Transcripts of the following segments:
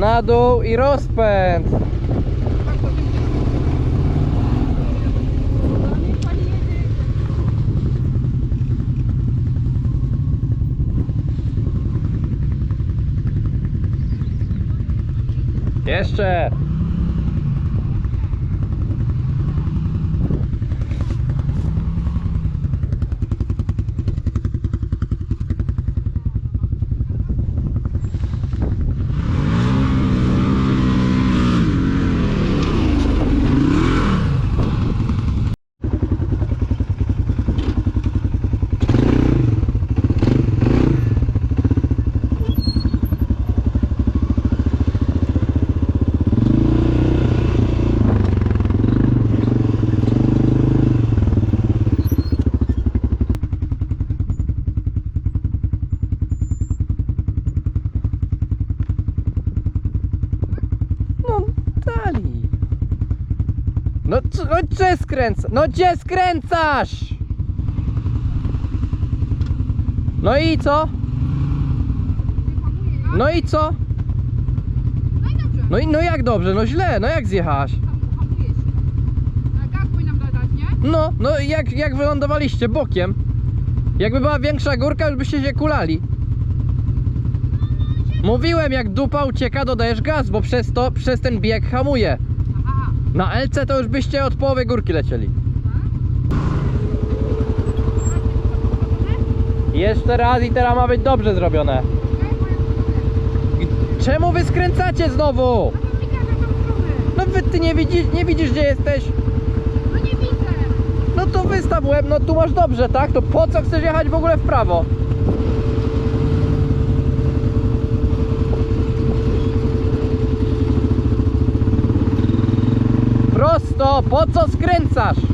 na dół i rozpęd. Jeszcze. No dali. No, no gdzie skręca? No gdzie skręcasz? No i co? No i co? No i. No jak dobrze? No źle, no jak zjechałaś? No, no jak, jak wylądowaliście bokiem? Jakby była większa górka, już byście się kulali. Mówiłem, jak dupa ucieka, dodajesz gaz, bo przez to, przez ten bieg hamuje. Na LC to już byście od połowy górki lecieli. Jeszcze raz i teraz ma być dobrze zrobione. Czemu wy skręcacie znowu? No wy ty nie widzisz, nie widzisz gdzie jesteś? No nie widzę. No to wystaw łeb, no tu masz dobrze, tak? To po co chcesz jechać w ogóle w prawo? Prosto, po co skręcasz?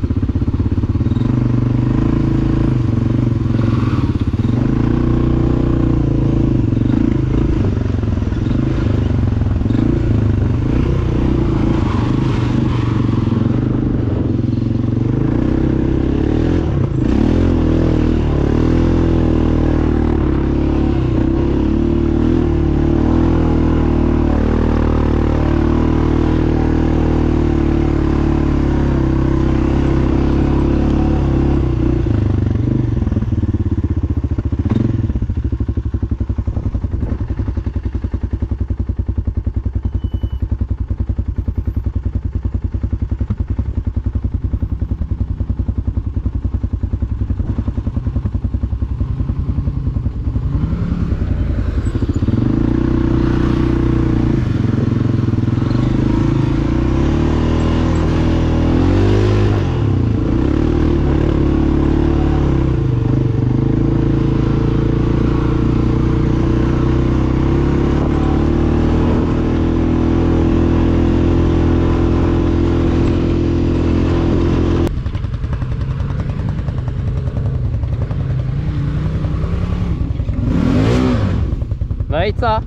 No i co?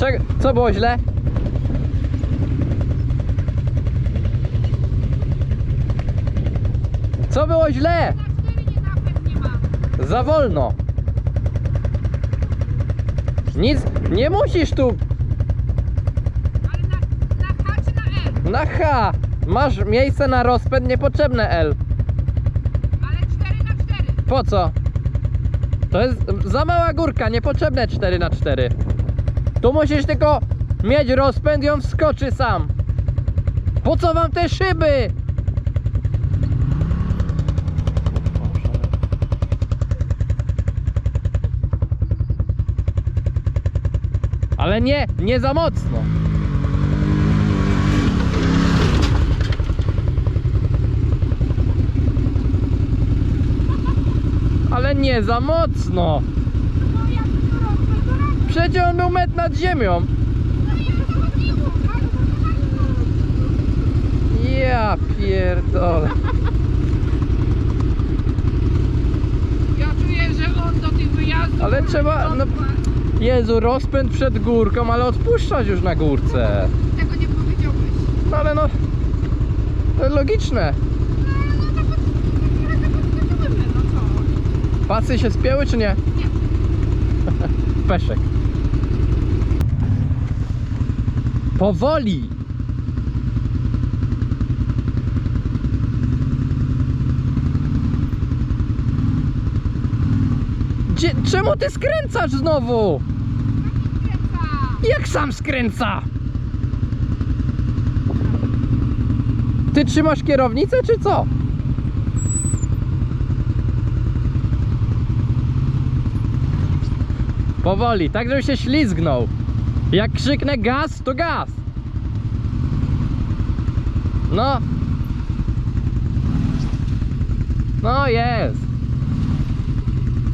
Czego, co było źle? Co było źle? Za wolno. Nic, nie musisz tu Ale na, na H czy na L? na H. Masz miejsce na rozpęd, niepotrzebne L. Ale 4 na 4. Po co? To jest za mała górka, niepotrzebne 4 na 4 Tu musisz tylko mieć rozpęd i on wskoczy sam. Po co wam te szyby? Ale nie, nie za mocno. Nie za mocno. No. Przecież on był metr nad ziemią. Ja pierdolę. Ja czuję, że on do tych wyjazdów... Ale trzeba, no- Jezu, rozpęd przed górką, ale odpuszczać już na górce. Tego nie powiedziałbyś. No ale no. To logiczne. No ale no tak trochę tak odskoczyłymy, no co? Pasy się spięły czy nie? Nie. Peszek. Powoli! Gdzie, czemu ty skręcasz znowu? Jak sam skręca? Ty trzymasz kierownicę czy co? Powoli, tak żeby się ślizgnął. Jak krzyknę gaz, to gaz. No. No jest.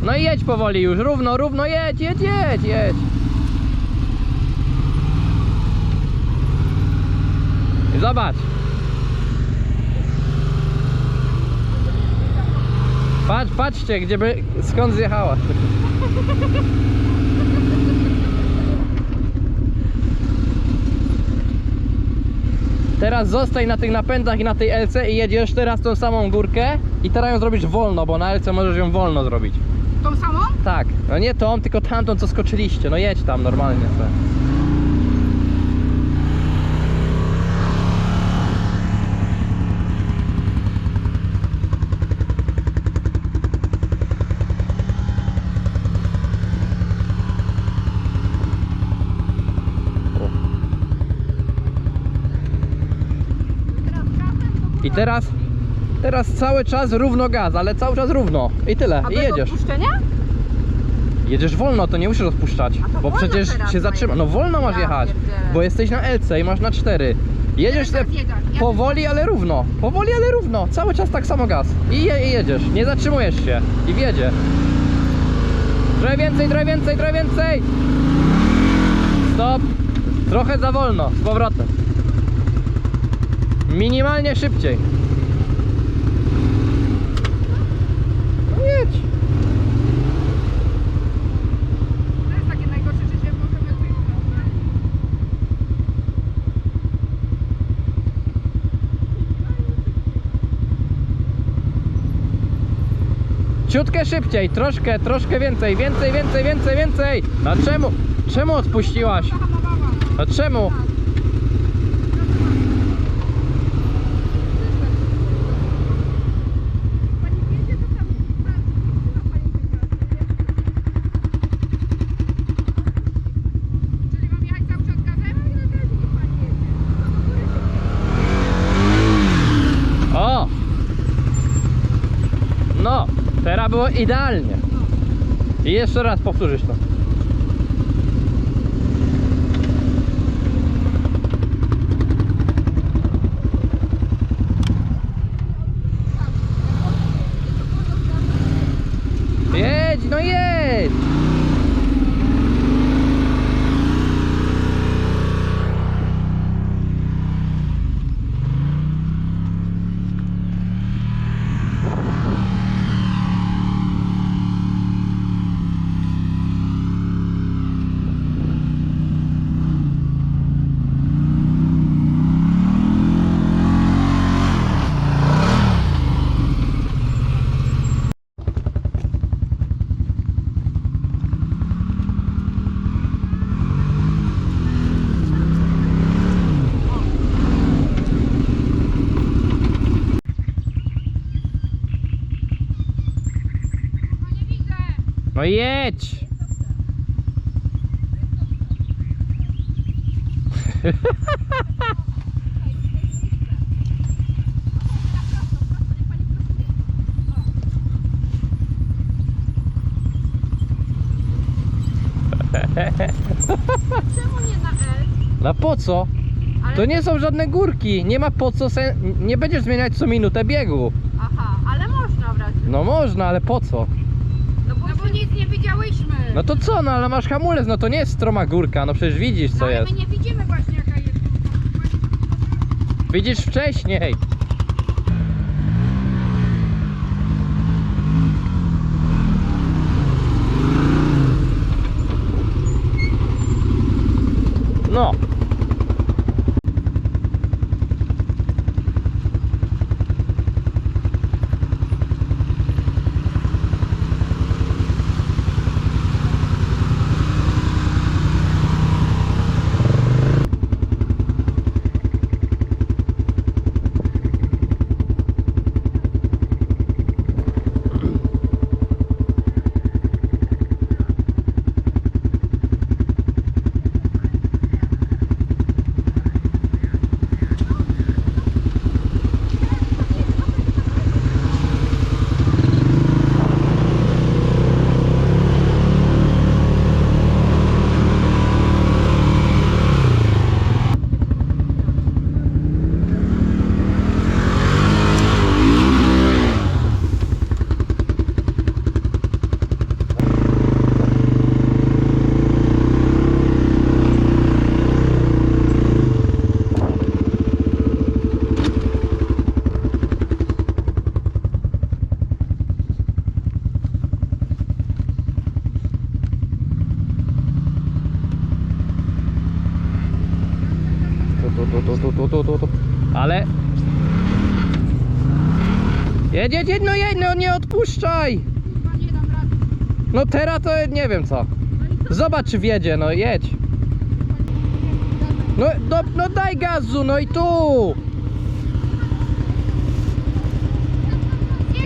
No i jedź powoli już, równo, równo, jedź, jedź, jedź, jedź. Zobacz. Patrz, patrzcie, gdzie by, skąd zjechała. Teraz zostań na tych napędach i na tej LC i jedziesz teraz tą samą górkę i teraz ją zrobisz wolno, bo na LC możesz ją wolno zrobić. Tą samą? Tak, no nie tą, tylko tamtą co skoczyliście, no jedź tam normalnie sobie. Teraz, teraz cały czas równo gaz, ale cały czas równo i tyle, A i bez jedziesz. odpuszczenia? Jedziesz wolno, to nie musisz A to bo wolno przecież teraz się ma zatrzyma. No wolno masz Ja jechać, pierdzielę. bo jesteś na LC i masz na 4. Jedziesz Teraz. Ja- powoli, ale równo. Powoli, ale równo. Cały czas tak samo gaz. I, je, i jedziesz. Nie zatrzymujesz się. I wjedzie. Trochę więcej, trochę więcej, trochę więcej. Stop. Trochę za wolno. Z powrotem. Minimalnie szybciej. No jedź. Ciutkę szybciej, troszkę, troszkę więcej, więcej, więcej, więcej, więcej. A czemu? Czemu odpuściłaś? A czemu? Pani wiedzie, to tam chyba pani wygrała. Czyli mam jechać cały czas gazem? No i na razie niech pani jedzie. O! No, teraz było idealnie. I jeszcze raz powtórzysz to. Jedź, no jedź! No nie widzę. No jedź! Czemu nie na L? No po co? Ale... To nie są żadne górki, nie ma po co sen... nie będziesz zmieniać co minutę biegu. Aha, ale można w razie. No można, ale po co? Bo nic nie widziałyśmy. No to co, no ale masz hamulec, no to nie jest stroma górka, no przecież widzisz co No, ale jest. my nie widzimy właśnie jaka jest. Widzisz wcześniej. No. Tu, tu, tu, tu, tu. Ale... Jedź, jedź, jedź, no jedź, no nie odpuszczaj! No teraz to nie wiem co. Zobacz czy wjedzie, no jedź. No, no, no daj gazu, no i tu!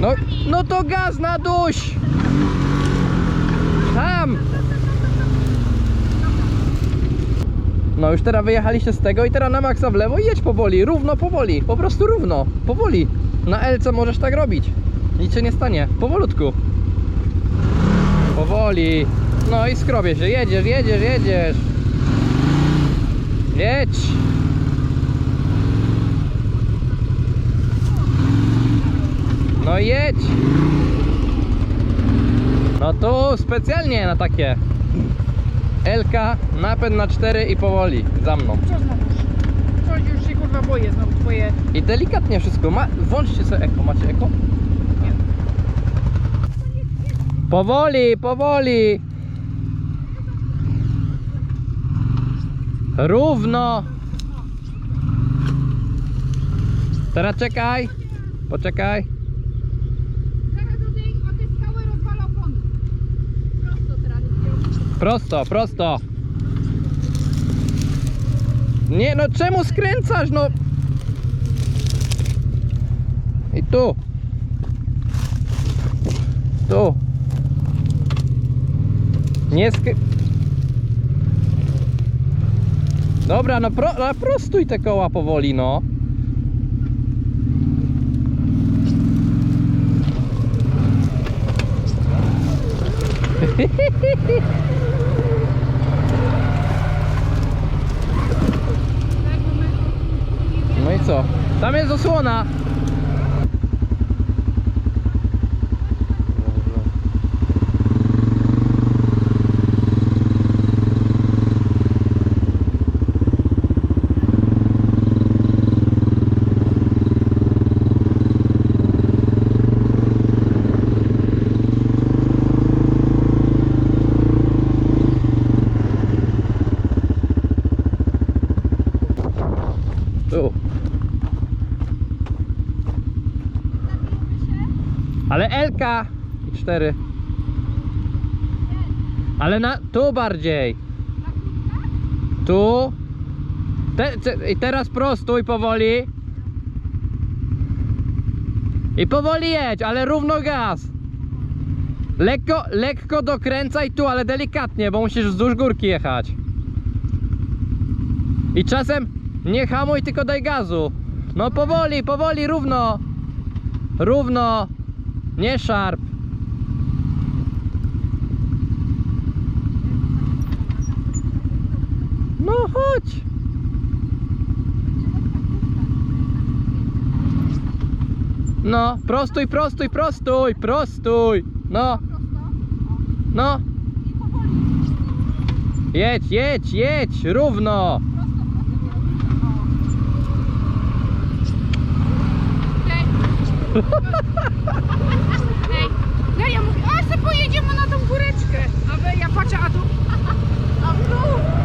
No, no to gaz na duś! Tam! No już teraz wyjechaliście z tego i teraz na maksa w lewo i jedź powoli, równo, powoli, po prostu równo, powoli. Na Elce możesz tak robić. Nic się nie stanie, powolutku. Powoli. No i skrobie się, jedziesz, jedziesz, jedziesz. Jedź. No jedź. No tu specjalnie na takie. Elka, napęd na 4 i powoli, za mną. Co znowu? Coś już się kurwa boję znowu twoje. I delikatnie wszystko. Ma... Włączcie sobie eko. Macie eko? Nie. Powoli, powoli. Równo. Teraz czekaj. Poczekaj. Zaraz o tej, o tej skały rozwalę opony. Prosto teraz. Prosto, prosto. Nie no, czemu skręcasz? No. I tu. Tu. Nie skry... Dobra, no, pro, no prostuj te koła powoli, no. 4. Ale na tu bardziej. Tu. Te, te, I teraz prostuj powoli. I powoli jedź, ale równo gaz. Lekko, lekko dokręcaj tu, ale delikatnie, bo musisz wzdłuż górki jechać. I czasem nie hamuj, tylko daj gazu. No powoli, powoli, równo. Równo. Nie szarp. No chodź. No, prostuj, prostuj, prostuj, prostuj. No, no. Jedź, jedź, jedź, równo. Ej. Ej. Ja, mówię, a se pojedziemy na tą góreczkę. A ja patrzę, a tu... A w